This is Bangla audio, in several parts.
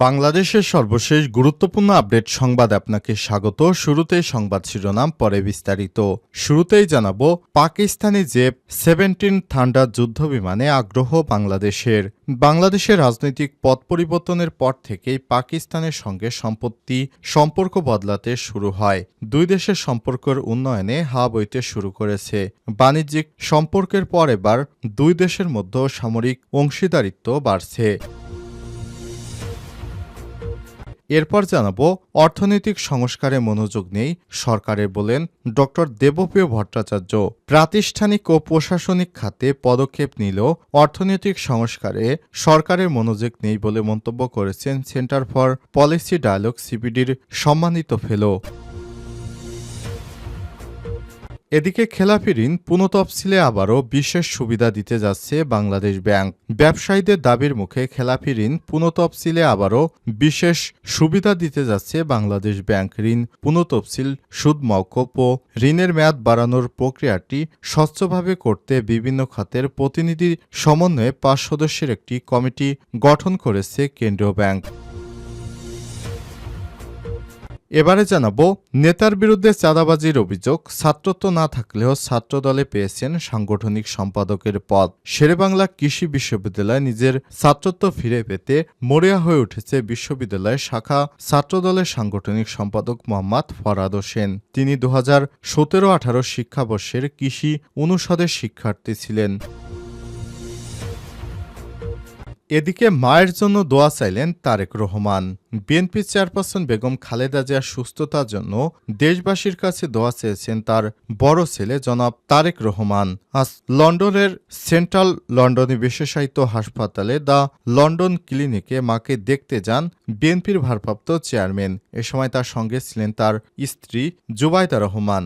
বাংলাদেশের সর্বশেষ গুরুত্বপূর্ণ আপডেট সংবাদ আপনাকে স্বাগত। শুরুতে সংবাদ শিরোনাম, পরে বিস্তারিত। শুরুতেই জানাব, পাকিস্তানি জেপ সেভেন্টিন থান্ডার যুদ্ধ বিমানে আগ্রহ বাংলাদেশের। বাংলাদেশের রাজনৈতিক পথ পরিবর্তনের পর থেকেই পাকিস্তানের সঙ্গে সম্পত্তি, সম্পর্ক বদলাতে শুরু হয়। দুই দেশের সম্পর্কের উন্নয়নে হা বইতে শুরু করেছে। বাণিজ্যিক সম্পর্কের পর এবার দুই দেশের মধ্যে সামরিক অংশীদারিত্ব বাড়ছে। এরপর জানাব, অর্থনৈতিক সংস্কারে মনোযোগ নেই, সরকারের বলেন ড দেবপ্রিয় ভট্টাচার্য। প্রাতিষ্ঠানিক ও প্রশাসনিক খাতে পদক্ষেপ নিল অর্থনৈতিক সংস্কারে সরকারের মনোযোগ নেই বলে মন্তব্য করেছেন সেন্টার ফর পলিসি ডায়ালগ সিপিডির সম্মানিত ফেলো। এদিকে খেলাপি ঋণ পুনঃতফসিলে আবারও বিশেষ সুবিধা দিতে যাচ্ছে বাংলাদেশ ব্যাংক। ব্যবসায়ীদের দাবির মুখে খেলাপি ঋণ পুনঃতফসিলে আবারও বিশেষ সুবিধা দিতে যাচ্ছে বাংলাদেশ ব্যাংক। ঋণ পুনঃতফসিল, সুদ মওকুফ ও ঋণের মেয়াদ বাড়ানোর প্রক্রিয়াটি স্বচ্ছভাবে করতে বিভিন্ন খাতের প্রতিনিধি সমন্বয়ে পাঁচ সদস্যের একটি কমিটি গঠন করেছে কেন্দ্রীয় ব্যাংক। এবারে জানাব, নেতার বিরুদ্ধে চাঁদাবাজির অভিযোগ, ছাত্রত্ব না থাকলেও ছাত্রদলে পেয়েছেন সাংগঠনিক সম্পাদকের পদ। শেরেবাংলা কৃষি বিশ্ববিদ্যালয় নিজের ছাত্রত্ব ফিরে পেতে মরিয়া হয়ে উঠেছে বিশ্ববিদ্যালয়ের শাখা ছাত্রদলের সাংগঠনিক সম্পাদক মোহাম্মদ ফরাদ হোসেন। তিনি দু হাজার সতেরো আঠারো শিক্ষাবর্ষের কৃষি অনুষদের শিক্ষার্থী ছিলেন। এদিকে মায়ের জন্য দোয়া চাইলেন তারেক রহমান। বিএনপি চেয়ারপারসন বেগম খালেদা জিয়ার সুস্থতার জন্য দেশবাসীর কাছে দোয়া চেয়েছেন তার বড় ছেলে জনাব তারেক রহমান। আজ লন্ডনের সেন্ট্রাল লন্ডনে বিশেষায়িত হাসপাতালে দ্য লন্ডন ক্লিনিকে মাকে দেখতে যান বিএনপির ভারপ্রাপ্ত চেয়ারম্যান। এ সময় তার সঙ্গে ছিলেন তার স্ত্রী জুবাইদা রহমান।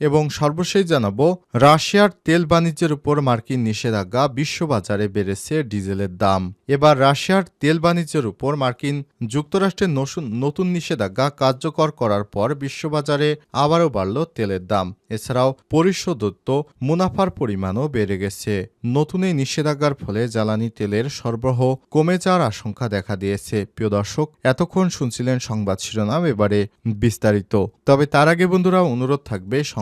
এবং সর্বশেষ জানাব, রাশিয়ার তেল বাণিজ্যের উপর মার্কিন নিষেধাজ্ঞা বিশ্ববাজারে বেড়েছে ডিজেলের দাম। এবার রাশিয়ার তেল বাণিজ্যের উপর মার্কিন যুক্তরাষ্ট্রের নতুন নিষেধাজ্ঞা কার্যকর করার পর বিশ্ববাজারে আবারও বাড়ল তেলের দাম। এছাড়াও পরিশোধত্ব মুনাফার পরিমাণও বেড়ে গেছে। নতুন এই নিষেধাজ্ঞার ফলে জ্বালানি তেলের সরবরাহ কমে যাওয়ার আশঙ্কা দেখা দিয়েছে। প্রিয় দর্শক, এতক্ষণ শুনছিলেন সংবাদ শিরোনাম, এবারে বিস্তারিত। তবে তার আগে বন্ধুরা, অনুরোধ থাকবে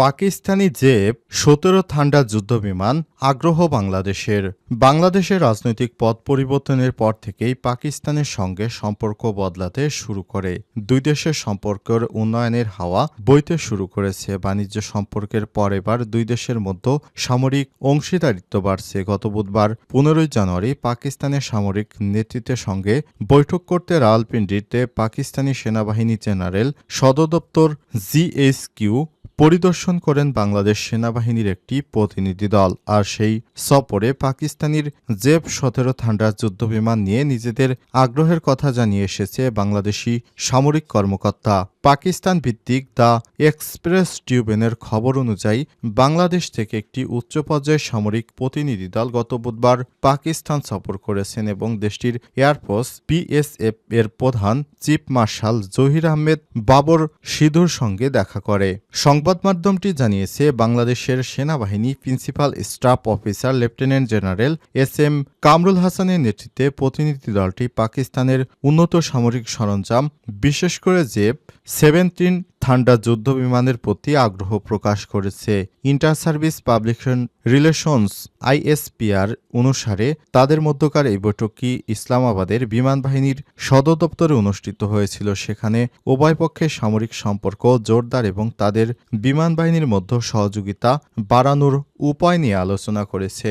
পাকিস্তানি জেব সতেরো থান্ডা যুদ্ধবিমান আগ্রহ বাংলাদেশের। বাংলাদেশের রাজনৈতিক পথ পরিবর্তনের পর থেকেই পাকিস্তানের সঙ্গে সম্পর্ক বদলাতে শুরু করে। দুই দেশের সম্পর্কের উন্নয়নের হাওয়া বইতে শুরু করেছে। বাণিজ্য সম্পর্কের পর এবার দুই দেশের মধ্যে সামরিক অংশীদারিত্ব বাড়ছে। গত বুধবার পনেরোই জানুয়ারি পাকিস্তানের সামরিক নেতৃত্বের সঙ্গে বৈঠক করতে রাওয়ালপিন্ডিতে পাকিস্তানি সেনাবাহিনী জেনারেল সদর দপ্তর জিএসকিউ পরিদর্শন করেন বাংলাদেশ সেনাবাহিনীর একটি প্রতিনিধি দল আর সেই সফরে পাকিস্তানির জেব সতেরো থান্ডার যুদ্ধবিমান নিয়ে নিজেদের আগ্রহের কথা জানিয়ে এসেছে বাংলাদেশি সামরিক কর্মকর্তা। পাকিস্তান ভিত্তিক দ্য এক্সপ্রেস টিউবেনের খবর অনুযায়ী, বাংলাদেশ থেকে একটি উচ্চ পর্যায়ের সামরিক প্রতিনিধি দল গত বুধবার পাকিস্তান সফর করেছেন এবং দেশটির এয়ারফোর্স পিএসএফ এর প্রধান চিফ মার্শাল জহির আহমেদ বাবর সিধুর সঙ্গে দেখা করে। সংবাদ মাধ্যমটি জানিয়েছে, বাংলাদেশের সেনাবাহিনী principal staff officer lieutenant general S M Kamrul হাসানের নেতৃত্বে প্রতিনিধি দলটি পাকিস্তানের উন্নত সামরিক সরঞ্জাম, বিশেষ করে জেব সেভেন্টিন থান্ডার যুদ্ধ বিমানের প্রতি আগ্রহ প্রকাশ করেছে। Inter service publication relations ISPR অনুসারে তাদের মধ্যকার এই বৈঠকটি ইসলামাবাদের বিমান বাহিনীর সদর দপ্তরে অনুষ্ঠিত হয়েছিল। সেখানে উভয় পক্ষের সামরিক সম্পর্ক জোরদার এবং তাদের বিমান বাহিনীর মধ্যে সহযোগিতা বাড়ানোর উপায় নিয়ে আলোচনা করেছে।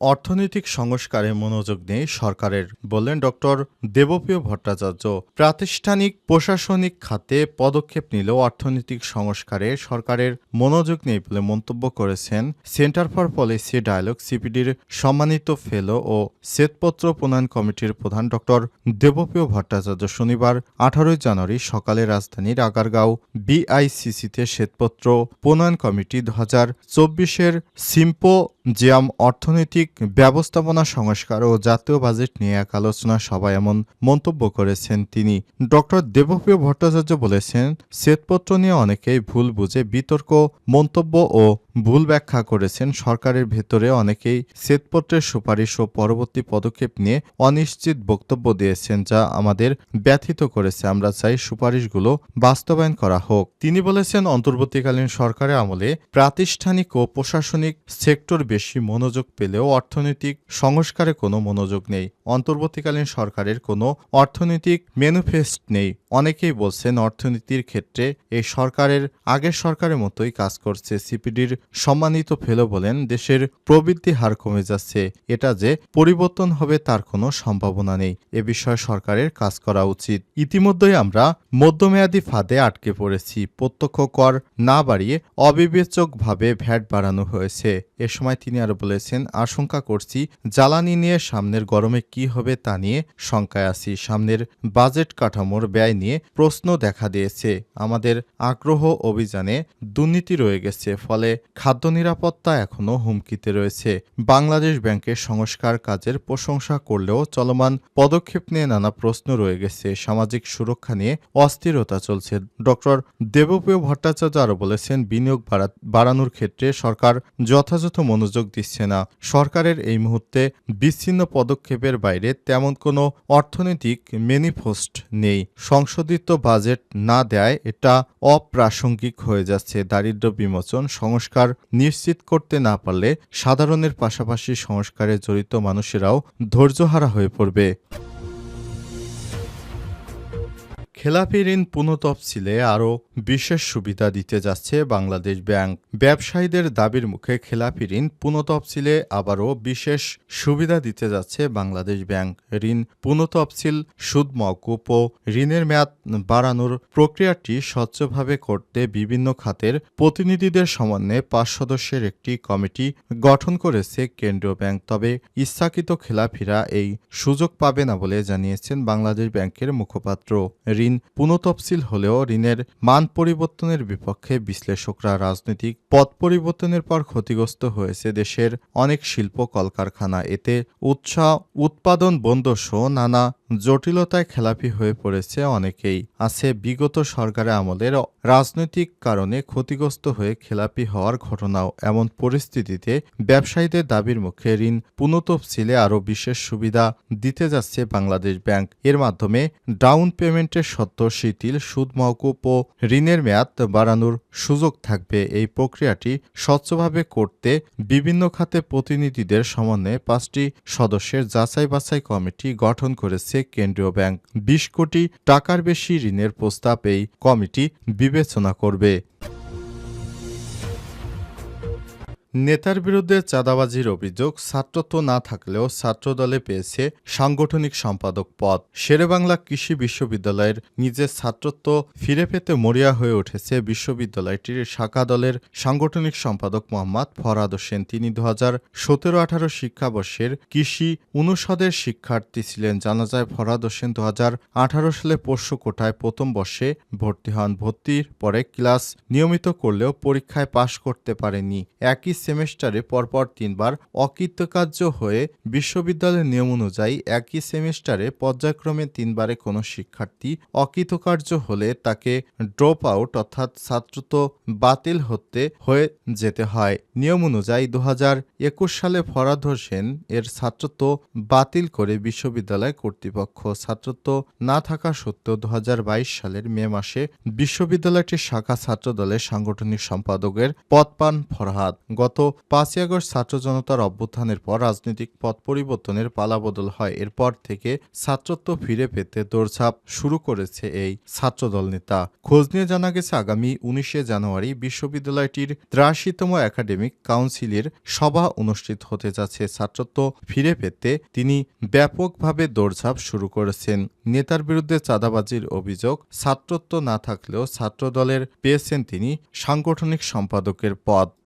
অর্থনৈতিক সংস্কারে মনোযোগ নেই সরকারের বললেন ডক্টর দেবপ্রিয় ভট্টাচার্য, প্রাতিষ্ঠানিক প্রশাসনিক খাতে পদক্ষেপ নিলেও অর্থনৈতিক সংস্কারে সরকারের মনোযোগ নেই বলে মন্তব্য করেছেন সেন্টার ফর পলিসি ডায়ালগ সিপিডির সম্মানিত ফেলো ও শ্বেতপত্র প্রণয়ন কমিটির প্রধান ডক্টর দেবপ্রিয় ভট্টাচার্য শনিবার আঠারোই জানুয়ারি সকালে রাজধানীর আগারগাঁও বিআইসিসিতে শ্বেতপত্র প্রণয়ন কমিটি দু হাজার চব্বিশের সিম্পো জিয়াম অর্থনৈতিক ব্যবস্থাপনা, সংস্কার ও জাতীয় বাজেট নিয়ে এক আলোচনা সভায় এমন মন্তব্য করেছেন তিনি। ডক্টর দেবপ্রিয় ভট্টাচার্য বলেছেন, শ্বেতপত্র নিয়ে অনেকেই ভুল বুঝে বিতর্ক, মন্তব্য ও ভুল ব্যাখ্যা করেছেন। সরকারের ভেতরে অনেকেই শ্বেতপত্রের সুপারিশ ও পরবর্তী পদক্ষেপ নিয়ে অনিশ্চিত বক্তব্য দিয়েছেন, যা আমাদের ব্যথিত করেছে। আমরা চাই সুপারিশগুলো বাস্তবায়ন করা হোক। তিনি বলেছেন, অন্তর্বর্তীকালীন সরকারের আমলে প্রাতিষ্ঠানিক ও প্রশাসনিক সেক্টর বেশি মনোযোগ পেলেও অর্থনৈতিক সংস্কারে কোনো মনোযোগ নেই। অন্তর্বর্তীকালীন সরকারের কোনো অর্থনৈতিক ম্যানিফেস্ট নেই। অনেকেই বলছেন, অর্থনীতির ক্ষেত্রে এই সরকারের আগের সরকারের মতোই কাজ করছে। সিপিডির সম্মানিত ফেলো বলেন, দেশের প্রবৃদ্ধি হার কমে যাচ্ছে। এটা যে পরিবর্তন হবে তার কোনো সম্ভাবনা নেই। এ বিষয়ে সরকারের কাজ করা উচিত। ইতিমধ্যেই আমরা মধ্যমেয়াদী ফাঁদে আটকে পড়েছি। প্রত্যক্ষ কর না বাড়িয়ে অবিবেচকভাবে ভ্যাট বাড়ানো হয়েছে। এ সময় তিনি আরও বলেছেন, আশঙ্কা করছি জ্বালানি নিয়ে সামনের গরমে কি হবে তা নিয়ে শঙ্কায় আছি। সামনের বাজেট কাঠামোর ব্যয় নিয়ে প্রশ্ন দেখা দিয়েছে। আমাদের আগ্রহ অভিযানে দুর্নীতি রয়ে গেছে। ফলে খাদ্য নিরাপত্তা এখনও হুমকিতে রয়েছে। বাংলাদেশ ব্যাংকের সংস্কার কাজের প্রশংসা করলেও চলমান পদক্ষেপ নিয়ে নানা প্রশ্ন রয়ে গেছে। সামাজিক সুরক্ষা নিয়ে অস্থিরতা চলছে। ডক্টর দেবপ্রিয় ভট্টাচার্য আরও বলেছেন, বিনিয়োগ বাড়ানোর ক্ষেত্রে সরকার যথাযথ মনোযোগ দিচ্ছে না। সরকারের এই মুহূর্তে বিচ্ছিন্ন পদক্ষেপের বাইরে তেমন কোনো অর্থনৈতিক ম্যানিফেস্ট নেই। সংশোধিত বাজেট না দেয় এটা অপ্রাসঙ্গিক হয়ে যাচ্ছে। দারিদ্র্য বিমোচন, সংস্কার নিশ্চিত করতে না পারলে সাধারণের পাশাপাশি সংস্কারে জড়িত মানুষেরাও ধৈর্যহারা হয়ে পড়বে। খেলাপি ঋণ পুনঃতফসিলে আরও বিশেষ সুবিধা দিতে যাচ্ছে বাংলাদেশ ব্যাংক। ব্যবসায়ীদের দাবির মুখে খেলাপি ঋণ পুনঃতফসিলে আবারও বিশেষ সুবিধা দিতে যাচ্ছে বাংলাদেশ ব্যাংক। ঋণ পুনঃতফসিল, সুদ মওকুপ ও ঋণের মেয়াদ বাড়ানোর প্রক্রিয়াটি স্বচ্ছভাবে করতে বিভিন্ন খাতের প্রতিনিধিদের সমন্বয়ে পাঁচ সদস্যের একটি কমিটি গঠন করেছে কেন্দ্রীয় ব্যাংক। তবে ইচ্ছাকৃত খেলাপিরা এই সুযোগ পাবে না বলে জানিয়েছেন বাংলাদেশ ব্যাংকের মুখপাত্র। ঋণ পুনঃতফসিল হলেও ঋণের মান পরিবর্তনের বিপক্ষে বিশ্লেষকরা রাজনৈতিক পথ পরিবর্তনের পর ক্ষতিগ্রস্ত হয়েছে দেশের অনেক শিল্প কলকারখানা। এতে উৎসাহ উৎপাদন বন্ধ সহ নানা জটিলতায় খেলাপি হয়ে পড়েছে অনেকেই। আছে বিগত সরকারের আমলের রাজনৈতিক কারণে ক্ষতিগ্রস্ত হয়ে খেলাপি হওয়ার ঘটনাও। এমন পরিস্থিতিতে ব্যবসায়ীদের দাবির মুখে ঋণ পুনঃতফসিলে আরও বিশেষ সুবিধা দিতে যাচ্ছে বাংলাদেশ ব্যাংক। এর মাধ্যমে ডাউন পেমেন্টের সত্ত্ব শিথিল সুদ মওকুপ ও ঋণের মেয়াদ বাড়ানোর সুযোগ থাকবে। এই প্রক্রিয়াটি স্বচ্ছভাবে করতে বিভিন্ন খাতে প্রতিনিধিদের সমন্বয়ে পাঁচটি সদস্যের যাচাই বাছাই কমিটি গঠন করেছে কেন্দ্রীয় ব্যাংক বিশ কোটি টাকার বেশি ঋণের প্রস্তাব এই কমিটি বিবেচনা করবে। নেতার বিরুদ্ধে চাঁদাবাজির অভিযোগ ছাত্রত্ব না থাকলেও ছাত্রদলে পেয়েছে সাংগঠনিক সম্পাদক পদ। শেরেবাংলা কৃষি বিশ্ববিদ্যালয়ের নিজের ছাত্রত্ব ফিরে পেতে মরিয়া হয়ে উঠেছে বিশ্ববিদ্যালয়টির শাখা দলের সাংগঠনিক সম্পাদক মোহাম্মদ ফরহাদ হোসেন। তিনি দু হাজার সতেরো আঠারো শিক্ষাবর্ষের কৃষি অনুষদের শিক্ষার্থী ছিলেন। জানা যায় ফরহাদ হোসেন দু হাজার আঠারো সালে পোষ্য কোটায় প্রথম বর্ষে ভর্তি হন। ভর্তির পরে ক্লাস নিয়মিত করলেও পরীক্ষায় পাশ করতে পারেনি একই সেমেস্টারে পরপর তিনবার অকৃতকার্য হয়ে বিশ্ববিদ্যালয়ের নিয়ম অনুযায়ী একই সেমেস্টারে পর্যায়ক্রমে তিনবারে কোনো শিক্ষার্থী অকৃতকার্য হলে তাকে ড্রপ আউট অর্থাৎ ছাত্রত্ব বাতিল হতে হয়ে যেতে হয়। নিয়ম অনুযায়ী দু হাজার একুশ সালে ফরাদ হোসেন এর ছাত্রত্ব বাতিল করে বিশ্ববিদ্যালয় কর্তৃপক্ষ ছাত্রত্ব না থাকা সত্ত্বেও দু হাজার বাইশ সালের মে মাসে বিশ্ববিদ্যালয়টির শাখা ছাত্র দলের সাংগঠনিক সম্পাদকের পদ পান ফরহাদ। গত গত পাঁচই আগস্ট ছাত্র জনতার অভ্যুত্থানের পর রাজনৈতিক পথ পরিবর্তনের পালাবদল হয়। এরপর থেকে ছাত্রত্ব ফিরে পেতে দৌড়ঝাঁপ শুরু করেছে এই ছাত্রদল নেতা। খোঁজ নিয়ে জানা গেছে, আগামী উনিশে জানুয়ারি বিশ্ববিদ্যালয়টির ত্রাশিতম একাডেমিক কাউন্সিলের সভা অনুষ্ঠিত হতে যাচ্ছে। ছাত্রত্ব ফিরে পেতে তিনি ব্যাপকভাবে দৌড়ঝাঁপ শুরু করেছেন। নেতার বিরুদ্ধে চাঁদাবাজির অভিযোগ, ছাত্রত্ব না থাকলেও ছাত্রদলের পেয়েছেন তিনি সাংগঠনিক সম্পাদকের পদ।